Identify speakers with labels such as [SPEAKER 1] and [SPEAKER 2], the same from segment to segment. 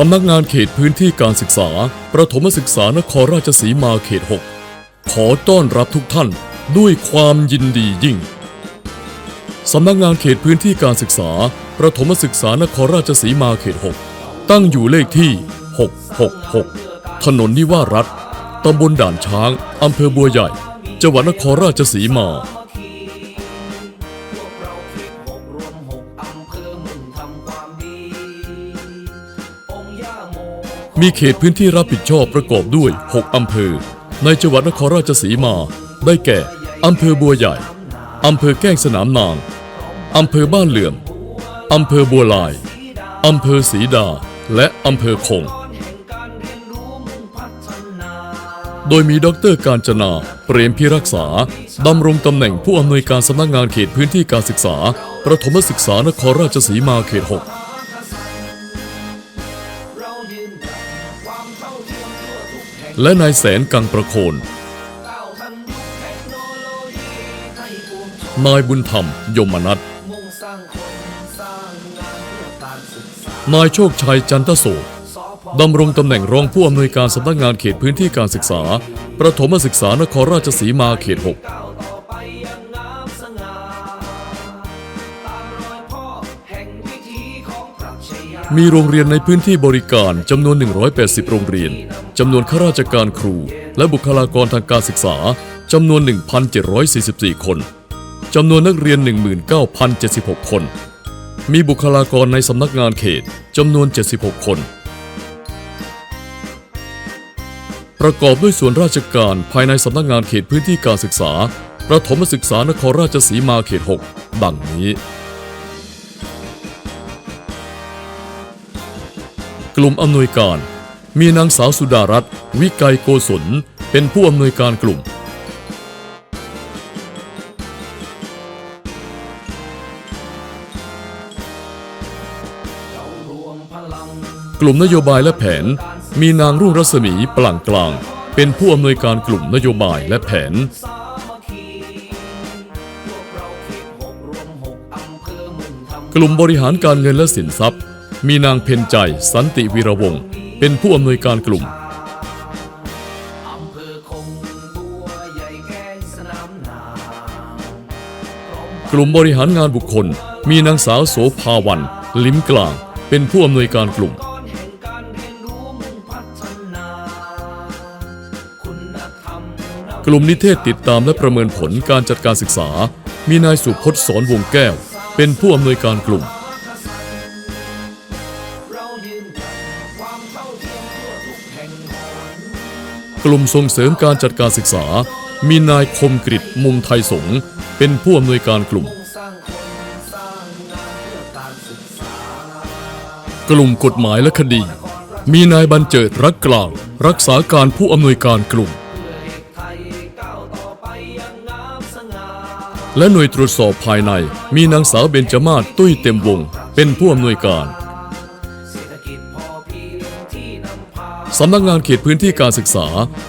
[SPEAKER 1] สำนักงานเขตพื้นที่การศึกษา ประถมศึกษานครราชสีมาเขต 6 ขอต้อนรับทุกท่านด้วยความยินดียิ่ง สำนักงานเขตพื้นที่การศึกษา ประถมศึกษานครราชสีมาเขต 6 ตั้งอยู่เลขที่ 666 ถนนนิวารัตตำบลด่านช้าง อำเภอบัวใหญ่ จังหวัดนครราชสีมา มีเขตพื้นที่รับผิดชอบประกอบด้วย 6 อำเภอ ในจังหวัดนครราชสีมา ได้แก่ อำเภอบัวใหญ่ อำเภอแก้งสนามนาง อำเภอบ้านเหลื่อม อำเภอบัวลาย อำเภอศรีดา และอำเภอคง โดยมีดรการจนา เปรมพิรักษา ดำรงตำแหน่งผู้อำนวยการสำนักงานเขตพื้นที่การศึกษา ประถมศึกษานครราชสีมาเขต 6 และนายแสนกังประโคน นายบุญธรรมยมนัทนายโชคชัยจันทโสดำรงตำแหน่งรองผู้อำนวยการสำนักงานเขตพื้นที่การศึกษา ประถมศึกษานครราชสีมาเขต 6 มีโรงเรียนในพื้นที่บริการจำนวน 180 โรงเรียน จำนวนข้าราชการครู และบุคลากรทางการศึกษา จำนวน 1,744 คน จำนวนนักเรียน 19,076 คน มีบุคลากรในสำนักงานเขต จำนวน 76 คน ประกอบด้วยส่วนราชการภายในสำนักงานเขตพื้นที่การศึกษา ประถมศึกษานครราชสีมาเขต 6 ดังนี้ กลุ่มอำนวยการ มีนางสาวสุดารัตน์วิไกยโกศลเป็นผู้อำนวยการกลุ่ม กลุ่มนโยบายและแผน มีนางรุ่งรัศมีปลั่งกลาง เป็นผู้อำนวยการกลุ่มนโยบายและแผนกลุ่มบริหารการเงินและสินทรัพย์ มีนางเพนใจสันติวีระวงศ์เป็นผู้อำนวยการกลุ่ม กลุ่มบริหารงานบุคคล มีนางสาวโสภาวัน ลิ้มกลาง เป็นผู้อำนวยการกลุ่ม กลุ่มนิเทศติดตามและประเมินผลการจัดการศึกษา มีนายสุพจน์สอนวงแก้ว เป็นผู้อำนวยการกลุ่ม ลุ่มส่งเสริมการจัดการศึกษา มีนายคมกริตมุงไทยสงเป็นผู้อำนวยการกลุ่ม กลุ่มกฎหมายและคดี มีนายบันเจิดรักกลาง รักษาการผู้อำนวยการกลุ่ม และหน่วยตรวจสอบภายในมีนางสาวเบญจมาศตุ้ยเต็มวง เป็นผู้อำนวยการ สำนักงานเขตพื้นที่การศึกษา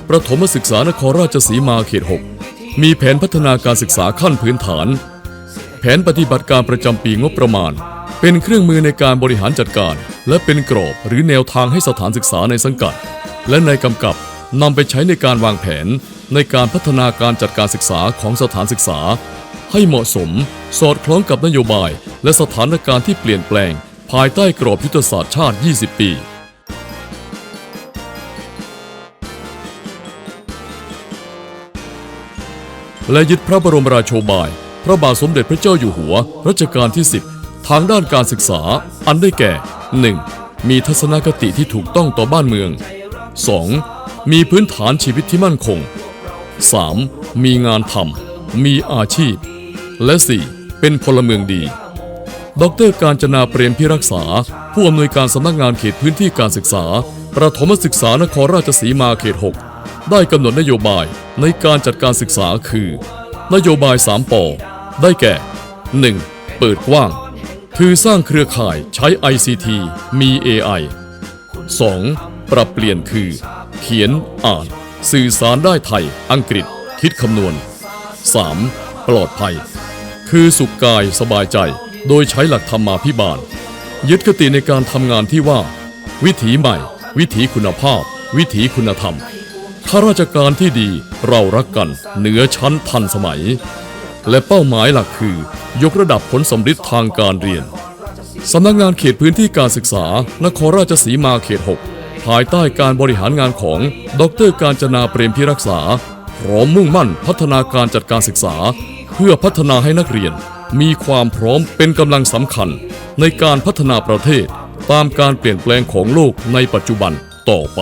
[SPEAKER 1] ประถมศึกษานครราชสีมาเขต 6 มีแผนพัฒนาการศึกษาขั้นพื้นฐาน แผนปฏิบัติการประจำปีงบประมาณ เป็นเครื่องมือในการบริหารจัดการ และเป็นกรอบหรือแนวทางให้สถานศึกษาในสังกัด และในกำกับนำไปใช้ในการวางแผน ในการพัฒนาการจัดการศึกษาของสถานศึกษา ให้เหมาะสม สอดคล้องกับนโยบาย และสถานการณ์ที่เปลี่ยนแปลง ภายใต้กรอบยุทธศาสตร์ชาติ 20 ปี และยึดพระบรมราโชบาย พระบาทสมเด็จพระเจ้าอยู่หัว รัชกาลที่ 10 ทางด้านการศึกษา อันได้แก่ 1. มีทัศนคติที่ถูกต้องต่อบ้านเมือง 2. มีพื้นฐานชีวิตที่มั่นคง 3. มีงานทำ มีอาชีพ และ 4. เป็นพลเมืองดี ดรการจนาเปรมพิรักษา ผู้อำนวยการสำนักงานเขตพื้นที่การศึกษา ประถมศึกษานครราชสีมาเขต 6 ได้กำหนดนโยบายในการจัดการศึกษาคือ นโยบาย 3ปอได้แก่ 1. เปิดกว้าง คือสร้างเครือข่ายใช้ ICT มี AI 2. ปรับเปลี่ยนคือ เขียนอ่าน สื่อสารได้ไทย อังกฤษ คิดคำนวณ 3. ปลอดภัย คือสุขกายสบายใจ โดยใช้หลักธรรมาภิบาล ยึดคติในการทำงานที่ว่า วิถีใหม่ วิถีคุณภาพ วิถีคุณธรรม ข้าราชการที่ดีเรารักกันเหนือชั้นทันสมัย และเป้าหมายหลักคือ ยกระดับผลสำฤทธิ์ทางการเรียนสำนักงานเขตพื้นที่การศึกษานครราชสีมาเขต 6 ภายใต้การบริหารงานของ ดรการจนาเปรมพิรักษาพร้อมมุ่งมั่นพัฒนาการจัดการศึกษา เพื่อพัฒนาให้นักเรียน มีความพร้อมเป็นกำลังสำคัญ ในการพัฒนาประเทศ ตามการเปลี่ยนแปลงของโลกในปัจจุบันต่อไป